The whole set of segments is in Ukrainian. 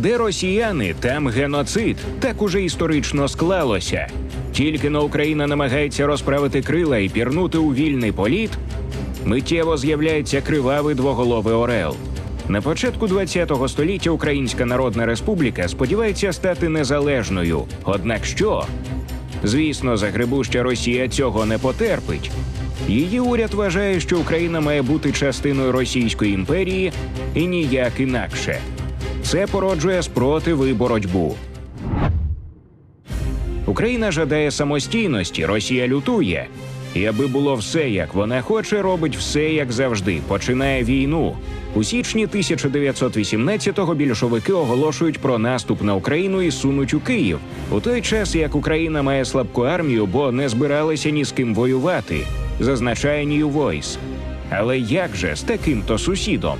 Де росіяни, там геноцид. Так уже історично склалося. Тільки но Україна намагається розправити крила і пірнути у вільний політ, миттєво з'являється кривавий двоголовий орел. На початку ХХ століття Українська Народна Республіка сподівається стати незалежною. Однак що? Звісно, загребуща Росія цього не потерпить. Її уряд вважає, що Україна має бути частиною Російської імперії і ніяк інакше. Це породжує спротив і боротьбу. Україна жадає самостійності, Росія лютує. І аби було все, як вона хоче, робить все як завжди. Починає війну. У січні 1918-го більшовики оголошують про наступ на Україну і сунуть у Київ. У той час як Україна має слабку армію, бо не збиралися ні з ким воювати, зазначає New Voice. Але як же з таким-то сусідом?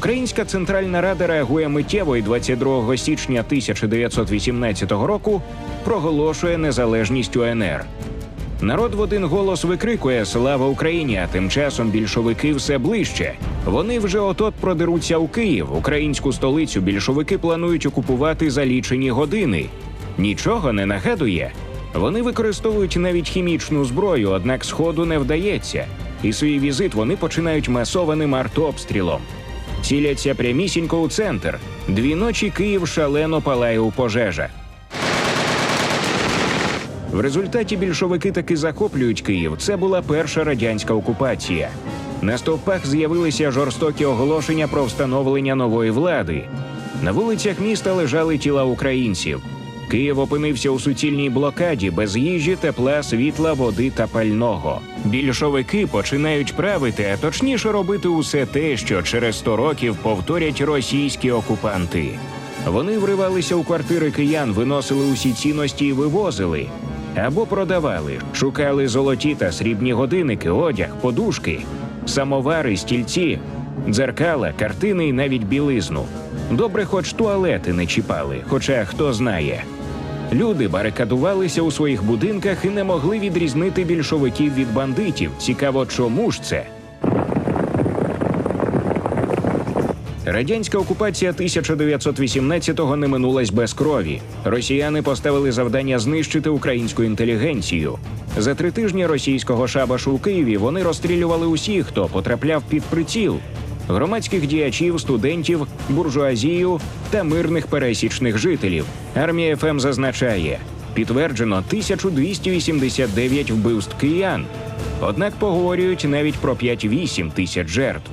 Українська Центральна Рада реагує миттєво і 22 січня 1918 року проголошує незалежність УНР. Народ в один голос викрикує Слава Україні! А тим часом більшовики все ближче. Вони вже отот продеруться у Київ. Українську столицю більшовики планують окупувати за лічені години. Нічого не нагадує. Вони використовують навіть хімічну зброю, однак сходу не вдається. І свій візит вони починають масованим артобстрілом. Ціляться прямісінько у центр. Дві ночі Київ шалено палає у пожежа. В результаті більшовики таки захоплюють Київ. Це була перша радянська окупація. На стовпах з'явилися жорстокі оголошення про встановлення нової влади. На вулицях міста лежали тіла українців. Київ опинився у суцільній блокаді без їжі, тепла, світла, води та пального. Більшовики починають правити, а точніше робити усе те, що через 100 років повторять російські окупанти. Вони вривалися у квартири киян, виносили усі цінності і вивозили або продавали, шукали золоті та срібні годинники, одяг, подушки, самовари, стільці, дзеркала, картини і навіть білизну. Добре, хоч туалети не чіпали, хоча хто знає. Люди барикадувалися у своїх будинках і не могли відрізнити більшовиків від бандитів. Цікаво, чому ж це? Радянська окупація 1918-го не минулась без крові. Росіяни поставили завдання знищити українську інтелігенцію. За три тижні російського шабашу у Києві вони розстрілювали усіх, хто потрапляв під приціл: громадських діячів, студентів, буржуазію та мирних пересічних жителів. Армія ФМ зазначає, підтверджено 1289 вбивств киян. Однак поговорюють навіть про 5-8 тисяч жертв.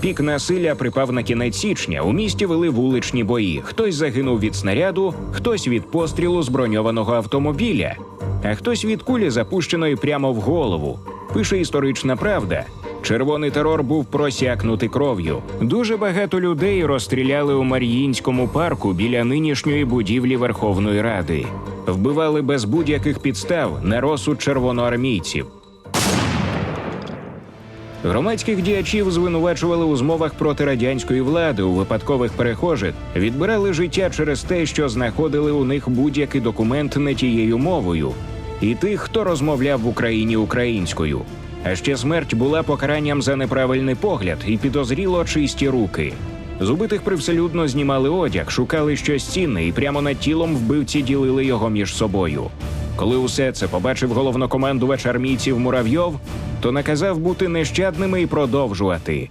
Пік насилля припав на кінець січня. У місті вели вуличні бої. Хтось загинув від снаряду, хтось від пострілу з броньованого автомобіля, а хтось від кулі, запущеної прямо в голову. Пише історична правда. Червоний терор був просякнутий кров'ю. Дуже багато людей розстріляли у Мар'їнському парку біля нинішньої будівлі Верховної Ради. Вбивали без будь-яких підстав на розсуд червоноармійців. Громадських діячів звинувачували у змовах проти радянської влади у випадкових перехожих, відбирали життя через те, що знаходили у них будь-який документ не тією мовою, і тих, хто розмовляв в Україні українською. А ще смерть була покаранням за неправильний погляд і підозріло чисті руки. З убитих привселюдно знімали одяг, шукали щось цінне, і прямо над тілом вбивці ділили його між собою. Коли усе це побачив головнокомандувач армійців Муравйов, то наказав бути нещадними і продовжувати.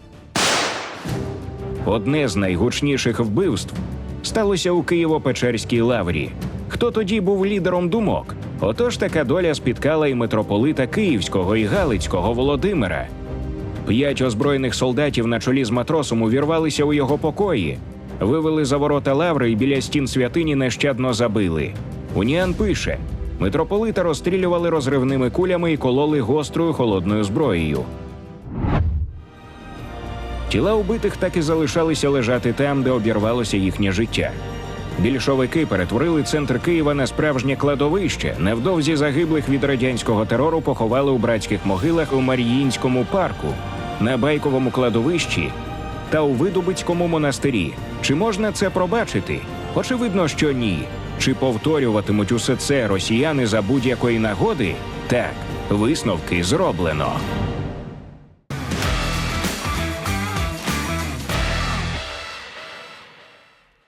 Одне з найгучніших вбивств сталося у Києво-Печерській лаврі. Хто тоді був лідером думок? Отож така доля спіткала і митрополита Київського і Галицького Володимира. П'ять озброєних солдатів на чолі з матросом увірвалися у його покої, вивели за ворота лаври і біля стін святині нещадно забили. Уніан пише: митрополита розстрілювали розривними кулями і кололи гострою холодною зброєю. Тіла убитих так і залишалися лежати там, де обірвалося їхнє життя. Більшовики перетворили центр Києва на справжнє кладовище. Невдовзі загиблих від радянського терору поховали у братських могилах у Мар'їнському парку, на байковому кладовищі та у Видубицькому монастирі. Чи можна це пробачити? Очевидно, що ні. Чи повторюватимуть усе це росіяни за будь-якої нагоди? Так, висновки зроблено.